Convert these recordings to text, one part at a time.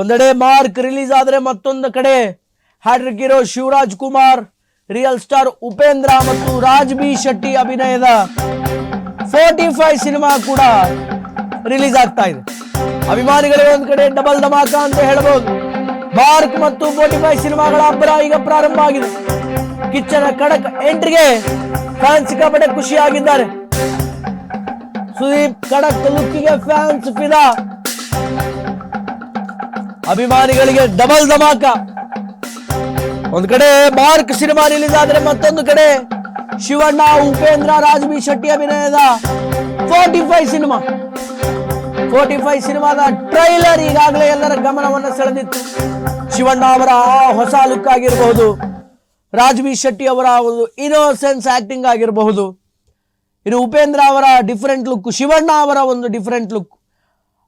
ಒಂದೆಡೆ mark release ಆದರೆ ಮತ್ತೊಂದು ಕಡೆ hattrick hero Shivaraj Kumar, real star Upendra ಮತ್ತು ರಾಜ್ ಬಿ ಶೆಟ್ಟಿ ಅಭಿನಯದ ಫೋರ್ಟಿ ಫೈವ್ ಸಿನಿಮಾ ಕೂಡ ರಿಲೀಸ್ ಆಗ್ತಾ ಇದೆ. ಅಭಿಮಾನಿಗಳಿಗೆ ಒಂದು ಕಡೆ ಡಬಲ್ ಧಮಾಕ ಅಂತ ಹೇಳಬಹುದು ಮಾರ್ಕ್ ಮತ್ತು ಫೋರ್ಟಿ ಫೈವ್ ಸಿನಿಮಾಗಳ ಅಬ್ಬರ ಈಗ ಪ್ರಾರಂಭ ಆಗಿದೆ. ಕಿಚ್ಚನ ಕಡಕ್ ಎಂಟ್ರಿಗೆ ಫ್ಯಾನ್ಸ್ ಸಿಕ್ಕಾಪಟ್ಟೆ ಖುಷಿಯಾಗಿದ್ದಾರೆ. ಸುದೀಪ್ ಕಡಕ್ ಲುಕ್ಕಿಗೆ ಫ್ಯಾನ್ಸ್ ಫಿದಾ. ಅಭಿಮಾನಿಗಳಿಗೆ ಡಬಲ್ ಧಮಾಕ. ಒಂದು ಕಡೆ ಮಾರ್ಕ್ ಸಿನಿಮಾ ರಿಲೀಸ್ ಆದ್ರೆ ಮತ್ತೊಂದು ಕಡೆ ಶಿವಣ್ಣ, ಉಪೇಂದ್ರ, ರಾಜ್ಬಿ, ಶೆಟ್ಟಿ ಅಭಿನಯದ forty five cinema. Forty five ಸಿನಿಮಾದ ಟ್ರೈಲರ್ ಈಗಾಗಲೇ ಎಲ್ಲರ ಗಮನವನ್ನು ಸೆಳೆದಿತ್ತು. ಶಿವಣ್ಣ ಅವರ ಹೊಸ ಲುಕ್ ಆಗಿರಬಹುದು, ರಾಜ್ಬಿ, ಶೆಟ್ಟಿ ಅವರ ಒಂದು ಇನೋಸೆನ್ಸ್ ಆಕ್ಟಿಂಗ್ ಆಗಿರಬಹುದು, ಇನ್ನು ಉಪೇಂದ್ರ ಅವರ ಡಿಫರೆಂಟ್ ಲುಕ್ ಶಿವಣ್ಣ ಅವರ ಒಂದು ಡಿಫರೆಂಟ್ ಲುಕ್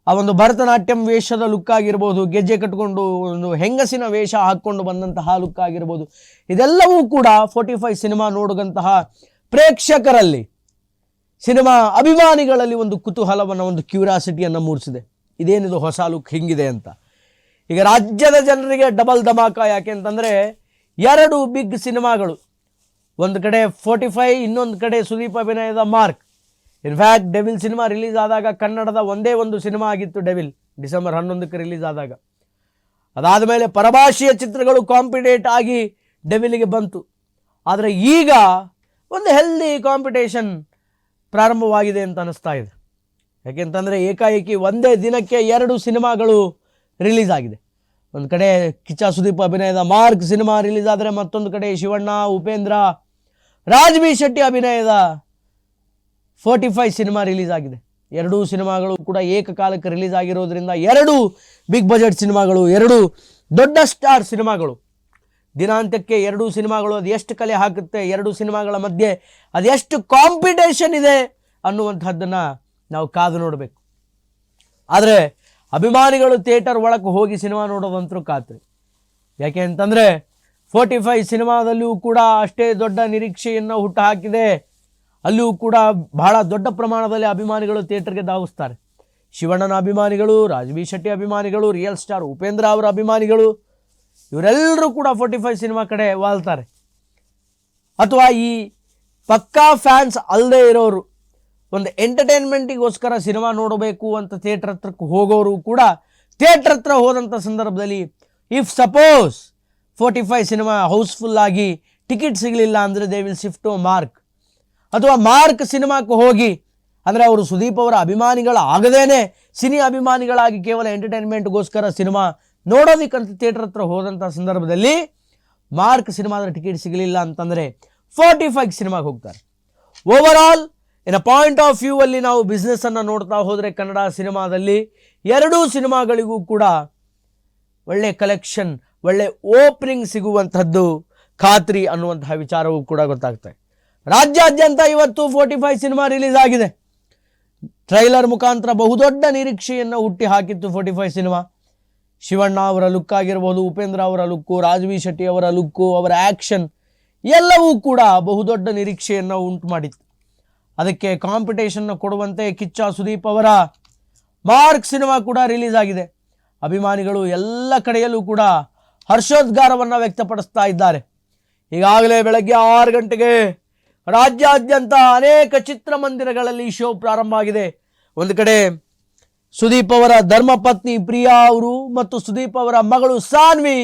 ಆ ಒಂದು ಭರತನಾಟ್ಯಂ ವೇಷದ ಲುಕ್ ಆಗಿರ್ಬೋದು, ಗೆಜ್ಜೆ ಕಟ್ಕೊಂಡು ಒಂದು ಹೆಂಗಸಿನ ವೇಷ ಹಾಕ್ಕೊಂಡು ಬಂದಂತಹ ಲುಕ್ ಆಗಿರ್ಬೋದು, ಇದೆಲ್ಲವೂ ಕೂಡ ಫೋರ್ಟಿ ಫೈವ್ ಸಿನಿಮಾ ನೋಡುವಂತಹ ಪ್ರೇಕ್ಷಕರಲ್ಲಿ ಸಿನಿಮಾ ಅಭಿಮಾನಿಗಳಲ್ಲಿ ಒಂದು ಕುತೂಹಲವನ್ನು, ಒಂದು ಕ್ಯೂರಿಯಾಸಿಟಿಯನ್ನು ಮೂಡಿಸಿದೆ. ಇದೇನಿದು ಹೊಸ ಲುಕ್ ಹಿಂಗಿದೆ ಅಂತ. ಈಗ ರಾಜ್ಯದ ಜನರಿಗೆ ಡಬಲ್ ಧಮಾಕ ಯಾಕೆ ಅಂತಂದರೆ, ಎರಡು ಬಿಗ್ ಸಿನಿಮಾಗಳು ಒಂದು ಕಡೆ ಫೋರ್ಟಿ ಫೈವ್ ಇನ್ನೊಂದು ಕಡೆ ಸುದೀಪ್ ಅಭಿನಯದ Mark in fact devil cinema release ಆದಾಗ ಕನ್ನಡದ ಒಂದೇ ಒಂದು ಸಿನಿಮಾ ಆಗಿತ್ತು ಡೆವಿಲ್ ಡಿಸೆಂಬರ್ ಹನ್ನೊಂದಕ್ಕೆ ರಿಲೀಸ್ ಆದಾಗ. ಅದಾದ ಮೇಲೆ ಪರಭಾಷೆಯ ಚಿತ್ರಗಳು ಕಾಂಪಿಟೇಟ್ ಆಗಿ ಡೆವಿಲಿಗೆ ಬಂತು. ಆದರೆ ಈಗ ಒಂದು ಹೆಲ್ದಿ ಕಾಂಪಿಟೇಷನ್ ಪ್ರಾರಂಭವಾಗಿದೆ ಅಂತ ಅನ್ನಿಸ್ತಾ ಇದೆ. ಯಾಕೆಂತಂದರೆ ಏಕಾಏಕಿ ಒಂದೇ ದಿನಕ್ಕೆ ಎರಡು ಸಿನಿಮಾಗಳು ರಿಲೀಸ್ ಆಗಿದೆ. ಒಂದು ಕಡೆ ಕಿಚ್ಚ ಸುದೀಪ್ ಅಭಿನಯದ ಮಾರ್ಕ್ ಸಿನಿಮಾ ರಿಲೀಸ್ ಆದರೆ ಮತ್ತೊಂದು ಕಡೆ ಶಿವಣ್ಣ, ಉಪೇಂದ್ರ ರಾಜ್ ಬಿ ಶೆಟ್ಟಿ ಅಭಿನಯದ ಫೋರ್ಟಿ ಫೈವ್ ಸಿನಿಮಾ ರಿಲೀಸ್ ಆಗಿದೆ. ಎರಡೂ ಸಿನಿಮಾಗಳು ಕೂಡ ಏಕಕಾಲಕ್ಕೆ ರಿಲೀಸ್ ಆಗಿರೋದ್ರಿಂದ ಎರಡು ಬಿಗ್ ಬಜೆಟ್ ಸಿನಿಮಾಗಳು, ಎರಡು ದೊಡ್ಡ ಸ್ಟಾರ್ ಸಿನಿಮಾಗಳು. ದಿನಾಂತ್ಯಕ್ಕೆ ಎರಡೂ ಸಿನಿಮಾಗಳು ಅದು ಎಷ್ಟು ಕಲೆ ಹಾಕುತ್ತೆ, ಎರಡು ಸಿನಿಮಾಗಳ ಮಧ್ಯೆ ಅದೆಷ್ಟು ಕಾಂಪಿಟೇಷನ್ ಇದೆ ಅನ್ನುವಂಥದ್ದನ್ನು ನಾವು ಕಾದು ನೋಡಬೇಕು. ಆದರೆ ಅಭಿಮಾನಿಗಳು ಥಿಯೇಟರ್ ಒಳಗೆ ಹೋಗಿ ಸಿನಿಮಾ ನೋಡೋದಂತರೂ ಖಾತ್ರಿ. ಯಾಕೆ ಅಂತಂದರೆ ಫೋರ್ಟಿ ಫೈವ್ ಸಿನಿಮಾದಲ್ಲಿಯೂ ಕೂಡ ಅಷ್ಟೇ ದೊಡ್ಡ ನಿರೀಕ್ಷೆಯನ್ನು ಹುಟ್ಟುಹಾಕಿದೆ ಅಲ್ಲಿಯೂ ಕೂಡ ಬಹಳ ದೊಡ್ಡ ಪ್ರಮಾಣದಲ್ಲಿ ಅಭಿಮಾನಿಗಳು ಥಿಯೇಟರ್ಗೆ ಧಾವಿಸ್ತಾರೆ. ಶಿವಣ್ಣನ ಅಭಿಮಾನಿಗಳು ರಾಜ್ವಿ ಶೆಟ್ಟಿ ಅಭಿಮಾನಿಗಳು, ರಿಯಲ್ ಸ್ಟಾರ್ ಉಪೇಂದ್ರ ಅವರ ಅಭಿಮಾನಿಗಳು, ಇವರೆಲ್ಲರೂ ಕೂಡ ಫೋರ್ಟಿ ಫೈವ್ ಸಿನಿಮಾ ಕಡೆ ವಾಲ್ತಾರೆ. ಅಥವಾ ಈ ಪಕ್ಕಾ ಫ್ಯಾನ್ಸ್ ಅಲ್ಲದೆ ಇರೋರು, ಒಂದು ಎಂಟರ್ಟೈನ್ಮೆಂಟಿಗೋಸ್ಕರ ಸಿನಿಮಾ ನೋಡಬೇಕು ಅಂತ ಥಿಯೇಟ್ರ್ ಹತ್ರಕ್ಕೆ ಹೋಗೋರು ಕೂಡ ಥಿಯೇಟರ್ ಹತ್ರ ಹೋದಂಥ ಸಂದರ್ಭದಲ್ಲಿ, if suppose forty five cinema housefull ಆಗಿ ಟಿಕೆಟ್ ಸಿಗಲಿಲ್ಲ ಅಂದರೆ they will shift to Mark. ಅಥವಾ ಮಾರ್ಕ್ ಸಿನಿಮಾಕ್ಕೆ ಹೋಗಿ, ಅಂದರೆ ಅವರು ಸುದೀಪ್ ಅವರ ಅಭಿಮಾನಿಗಳಾಗದೇನೆ, ಸಿನಿ ಅಭಿಮಾನಿಗಳಾಗಿ ಕೇವಲ ಎಂಟರ್ಟೈನ್ಮೆಂಟ್ಗೋಸ್ಕರ ಸಿನಿಮಾ ನೋಡೋದಕ್ಕಂತ ಥಿಯೇಟರ್ ಹತ್ರ ಹೋದಂಥ ಸಂದರ್ಭದಲ್ಲಿ ಮಾರ್ಕ್ ಸಿನಿಮಾದ ಟಿಕೆಟ್ ಸಿಗಲಿಲ್ಲ ಅಂತಂದರೆ ಫೋರ್ಟಿ ಫೈವ್ ಸಿನಿಮಾಗೆ ಹೋಗ್ತಾರೆ. Over all in point of view ಅಲ್ಲಿ ನಾವು ಬಿಸ್ನೆಸ್ಸನ್ನು ನೋಡ್ತಾ ಹೋದರೆ ಕನ್ನಡ ಸಿನಿಮಾದಲ್ಲಿ ಎರಡೂ ಸಿನಿಮಾಗಳಿಗೂ ಕೂಡ ಒಳ್ಳೆ ಕಲೆಕ್ಷನ್ ಒಳ್ಳೆ ಓಪನಿಂಗ್ ಸಿಗುವಂಥದ್ದು ಖಾತ್ರಿ ಅನ್ನುವಂತಹ ವಿಚಾರವೂ ಕೂಡ ಗೊತ್ತಾಗ್ತದೆ. ರಾಜ್ಯಾದ್ಯಂತ ಇವತ್ತು ಫೋರ್ಟಿ ಫೈವ್ ಸಿನಿಮಾ ರಿಲೀಸ್ ಆಗಿದೆ. ಟ್ರೈಲರ್ ಮುಖಾಂತರ ಬಹುದೊಡ್ಡ ನಿರೀಕ್ಷೆಯನ್ನು ಹುಟ್ಟಿ ಹಾಕಿತ್ತು ಫೋರ್ಟಿ ಫೈವ್ ಸಿನಿಮಾ. ಶಿವಣ್ಣ ಅವರ ಲುಕ್ ಆಗಿರ್ಬೋದು, ಉಪೇಂದ್ರ ಅವರ ಲುಕ್ಕು ರಾಜ್ವಿ ಶೆಟ್ಟಿ ಅವರ ಲುಕ್ಕು ಅವರ ಆ್ಯಕ್ಷನ್ ಎಲ್ಲವೂ ಕೂಡ ಬಹುದೊಡ್ಡ ನಿರೀಕ್ಷೆಯನ್ನು ಉಂಟು ಮಾಡಿತ್ತು. ಅದಕ್ಕೆ ಕಾಂಪಿಟೇಷನ್ನ ಕೊಡುವಂತೆ ಕಿಚ್ಚ ಸುದೀಪ್ ಅವರ ಮಾರ್ಕ್ ಸಿನಿಮಾ ಕೂಡ ರಿಲೀಸ್ ಆಗಿದೆ. ಅಭಿಮಾನಿಗಳು ಎಲ್ಲ ಕಡೆಯಲ್ಲೂ ಕೂಡ ಹರ್ಷೋದ್ಗಾರವನ್ನು ವ್ಯಕ್ತಪಡಿಸ್ತಾ ಇದ್ದಾರೆ. ಈಗಾಗಲೇ ಬೆಳಗ್ಗೆ ಆರು ಗಂಟೆಗೆ ರಾಜ್ಯಾದ್ಯಂತ ಅನೇಕ ಚಿತ್ರಮಂದಿರಗಳಲ್ಲಿ ಶೋ ಪ್ರಾರಂಭ ಆಗಿದೆ. ಒಂದು ಕಡೆ ಸುದೀಪ್ ಅವರ ಧರ್ಮಪತ್ನಿ ಪ್ರಿಯಾ ಅವರು ಮತ್ತು ಸುದೀಪ್ ಅವರ ಮಗಳು ಸಾನ್ವಿ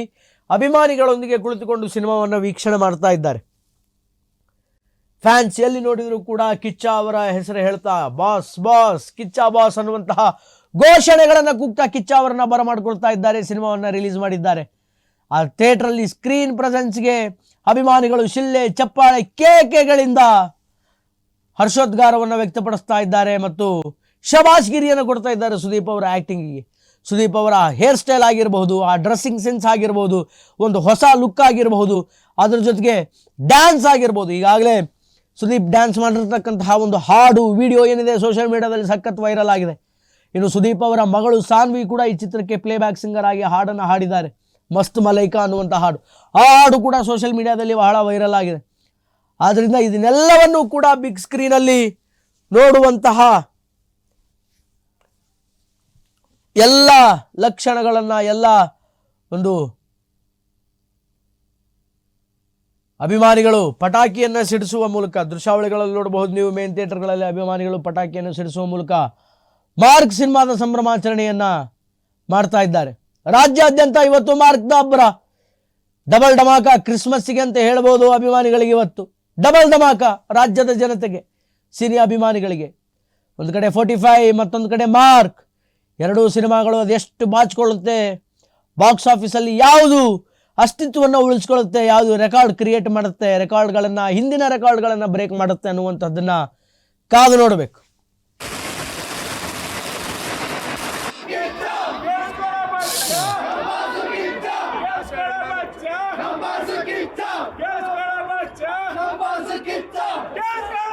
ಅಭಿಮಾನಿಗಳೊಂದಿಗೆ ಕುಳಿತುಕೊಂಡು ಸಿನಿಮಾವನ್ನು ವೀಕ್ಷಣೆ ಮಾಡ್ತಾ ಇದ್ದಾರೆ. ಫ್ಯಾನ್ಸ್ ಎಲ್ಲಿ ನೋಡಿದರೂ ಕೂಡ ಕಿಚ್ಚ ಅವರ ಹೆಸರು ಹೇಳ್ತಾ, ಬಾಸ್ ಬಾಸ್, ಕಿಚ್ಚ, ಬಾಸ್ ಅನ್ನುವಂತಹ ಘೋಷಣೆಗಳನ್ನು ಕೂಗ್ತಾ ಕಿಚ್ಚ ಅವರನ್ನ ಬರಮಾಡ್ಕೊಳ್ತಾ ಇದ್ದಾರೆ, ಸಿನಿಮಾವನ್ನು ರಿಲೀಸ್ ಮಾಡಿದ್ದಾರೆ. ಆ ಥಿಯೇಟ್ರಲ್ಲಿ ಸ್ಕ್ರೀನ್ ಪ್ರೆಸೆನ್ಸ್ಗೆ ಅಭಿಮಾನಿಗಳು ಶಿಲ್ಲೆ, ಚಪ್ಪಾಳೆ ಕೇಕೆಗಳಿಂದ ಹರ್ಷೋದ್ಗಾರವನ್ನು ವ್ಯಕ್ತಪಡಿಸ್ತಾ ಇದ್ದಾರೆ ಮತ್ತು ಶಬಾಷ್ಗಿರಿಯನ್ನು ಕೊಡ್ತಾ ಇದ್ದಾರೆ ಸುದೀಪ್ ಅವರ ಆ್ಯಕ್ಟಿಂಗಿಗೆ ಸುದೀಪ್ ಅವರ ಹೇರ್ ಸ್ಟೈಲ್ ಆಗಿರಬಹುದು, ಆ ಡ್ರೆಸ್ಸಿಂಗ್ ಸೆನ್ಸ್ ಆಗಿರಬಹುದು, ಒಂದು ಹೊಸ ಲುಕ್ ಆಗಿರಬಹುದು, ಅದ್ರ ಜೊತೆಗೆ ಡ್ಯಾನ್ಸ್ ಆಗಿರ್ಬೋದು. ಈಗಾಗಲೇ ಸುದೀಪ್ ಡ್ಯಾನ್ಸ್ ಮಾಡಿರ್ತಕ್ಕಂತಹ ಒಂದು ಹಾಡು ವಿಡಿಯೋ ಏನಿದೆ ಸೋಷಿಯಲ್ ಮೀಡಿಯಾದಲ್ಲಿ ಸಖತ್ ವೈರಲ್ ಆಗಿದೆ. ಇನ್ನು ಸುದೀಪ್ ಅವರ ಮಗಳು ಸಾನ್ವಿ ಕೂಡ ಈ ಚಿತ್ರಕ್ಕೆ ಪ್ಲೇಬ್ಯಾಕ್ ಸಿಂಗರ್ ಆಗಿ ಹಾಡನ್ನು ಹಾಡಿದ್ದಾರೆ. ಮಸ್ತ್ ಮಲೈಕಾ ಅನ್ನುವಂಥ ಹಾಡು. ಆ ಹಾಡು ಕೂಡ ಸೋಷಿಯಲ್ ಮೀಡಿಯಾದಲ್ಲಿ ಬಹಳ ವೈರಲ್ ಆಗಿದೆ. ಆದ್ದರಿಂದ ಇದನ್ನೆಲ್ಲವನ್ನು ಕೂಡ ಬಿಗ್ ಸ್ಕ್ರೀನಲ್ಲಿ ನೋಡುವಂತಹ ಎಲ್ಲ ಲಕ್ಷಣಗಳನ್ನು, ಎಲ್ಲ ಒಂದು ಅಭಿಮಾನಿಗಳು ಪಟಾಕಿಯನ್ನು ಸಿಡಿಸುವ ಮೂಲಕ, ದೃಶ್ಯಾವಳಿಗಳಲ್ಲಿ ನೋಡಬಹುದು ನೀವು ಮೇನ್ ಥಿಯೇಟರ್ಗಳಲ್ಲಿ ಅಭಿಮಾನಿಗಳು ಪಟಾಕಿಯನ್ನು ಸಿಡಿಸುವ ಮೂಲಕ, ಮಾರ್ಕ್ ಸಿನಿಮಾದ ಸಂಭ್ರಮಾಚರಣೆಯನ್ನು ಮಾಡ್ತಾ ಇದ್ದಾರೆ. ರಾಜ್ಯಾದ್ಯಂತ ಇವತ್ತು ಮಾರ್ಕ್ ದ ಹಬ್ಬರ ಡಬಲ್ ಡಮಾಕ ಕ್ರಿಸ್ಮಸ್ಸಿಗೆ ಅಂತ ಹೇಳ್ಬೋದು ಅಭಿಮಾನಿಗಳಿಗೆ ಇವತ್ತು. ಡಬಲ್ ಡಮಾಕ ರಾಜ್ಯದ ಜನತೆಗೆ, ಸಿರಿ ಅಭಿಮಾನಿಗಳಿಗೆ. ಒಂದು ಕಡೆ ಫೋರ್ಟಿ ಫೈವ್ ಮತ್ತೊಂದು ಕಡೆ ಮಾರ್ಕ್. ಎರಡೂ ಸಿನಿಮಾಗಳು ಅದೆಷ್ಟು ಬಾಚಿಕೊಳ್ಳುತ್ತೆ? ಬಾಕ್ಸ್ ಆಫೀಸಲ್ಲಿ ಯಾವುದು ಅಸ್ತಿತ್ವವನ್ನು ಉಳಿಸ್ಕೊಳ್ಳುತ್ತೆ? ಯಾವುದು ರೆಕಾರ್ಡ್ ಕ್ರಿಯೇಟ್ ಮಾಡುತ್ತೆ? ರೆಕಾರ್ಡ್ಗಳನ್ನು ಹಿಂದಿನ ರೆಕಾರ್ಡ್ಗಳನ್ನು ಬ್ರೇಕ್ ಮಾಡುತ್ತೆ ಅನ್ನುವಂಥದ್ದನ್ನು ಕಾದು ನೋಡಬೇಕು. Yeah,